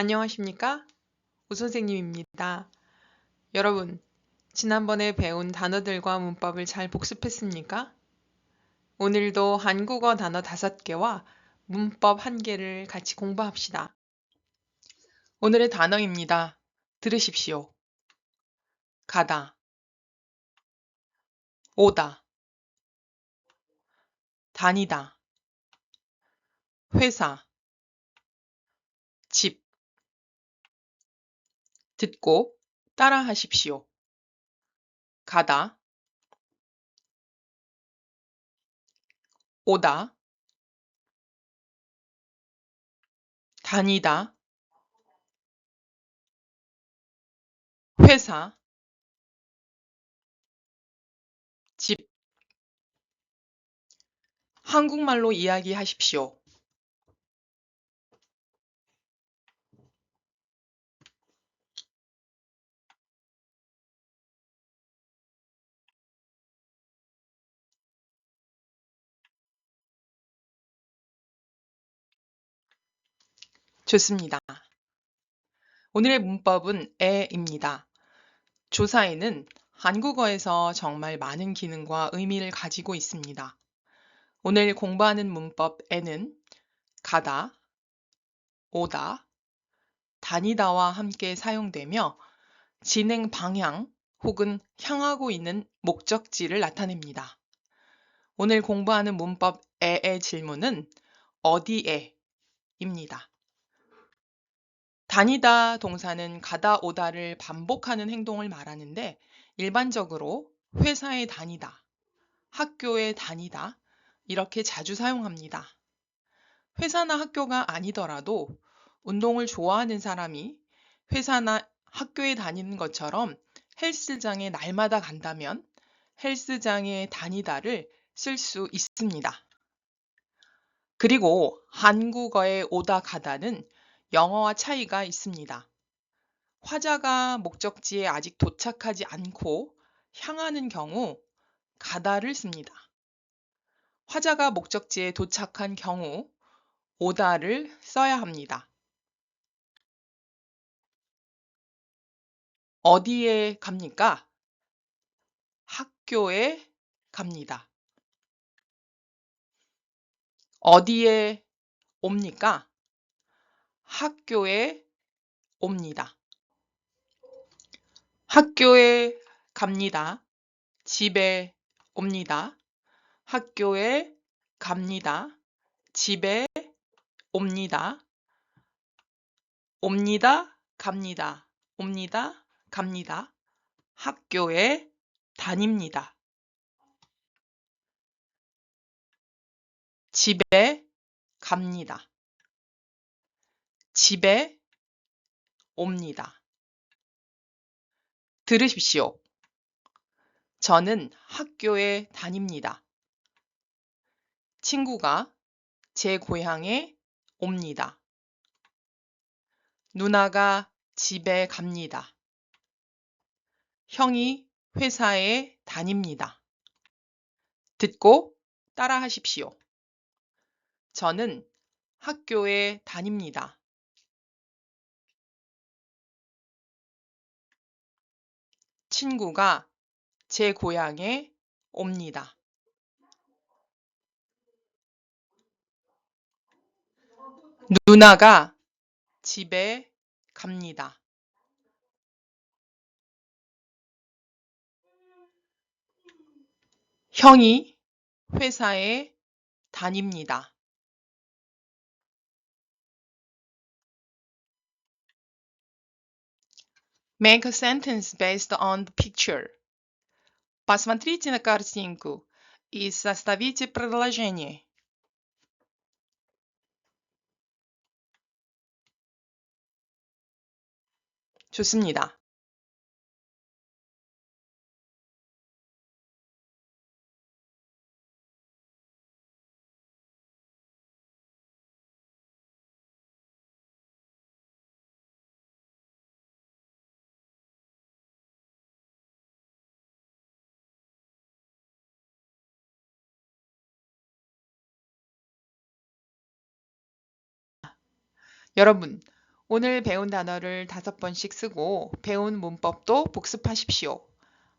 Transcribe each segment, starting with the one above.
안녕하십니까? 우 선생님입니다. 여러분, 지난번에 배운 단어들과 문법을 잘 복습했습니까? 오늘도 한국어 단어 다섯 개와 문법 한 개를 같이 공부합시다. 오늘의 단어입니다. 들으십시오. 가다, 오다, 다니다, 회사, 집, 듣고 따라 하십시오. 가다, 오다, 다니다, 회사, 집. 한국말로 이야기하십시오. 좋습니다. 오늘의 문법은 에입니다. 조사에는 한국어에서 정말 많은 기능과 의미를 가지고 있습니다. 오늘 공부하는 문법 에는 가다, 오다, 다니다와 함께 사용되며 진행 방향 혹은 향하고 있는 목적지를 나타냅니다. 오늘 공부하는 문법 에의 질문은 어디에 입니다. 다니다 동사는 가다 오다를 반복하는 행동을 말하는데 일반적으로 회사에 다니다, 학교에 다니다 이렇게 자주 사용합니다. 회사나 학교가 아니더라도 운동을 좋아하는 사람이 회사나 학교에 다니는 것처럼 헬스장에 날마다 간다면 헬스장에 다니다를 쓸 수 있습니다. 그리고 한국어의 오다 가다는 영어와 차이가 있습니다. 화자가 목적지에 아직 도착하지 않고 향하는 경우 가다를 씁니다. 화자가 목적지에 도착한 경우 오다를 써야 합니다. 어디에 갑니까? 학교에 갑니다. 어디에 옵니까? 학교에 옵니다. 학교에 갑니다. 집에 옵니다. 학교에 갑니다. 집에 옵니다. 옵니다. 갑니다. 옵니다. 갑니다. 학교에 다닙니다. 집에 갑니다. 집에 옵니다. 들으십시오. 저는 학교에 다닙니다. 친구가 제 고향에 옵니다. 누나가 집에 갑니다. 형이 회사에 다닙니다. 듣고 따라 하십시오. 저는 학교에 다닙니다. 친구가 제 고향에 옵니다. 누나가 집에 갑니다. 형이 회사에 다닙니다. Make a sentence based on the picture. Посмотрите на картинку и составите предложение. 좋습니다. 여러분, 오늘 배운 단어를 다섯 번씩 쓰고 배운 문법도 복습하십시오.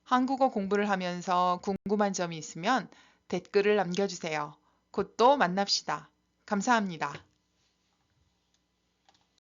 한국어 공부를 하면서 궁금한 점이 있으면 댓글을 남겨주세요. 곧 또 만납시다. 감사합니다.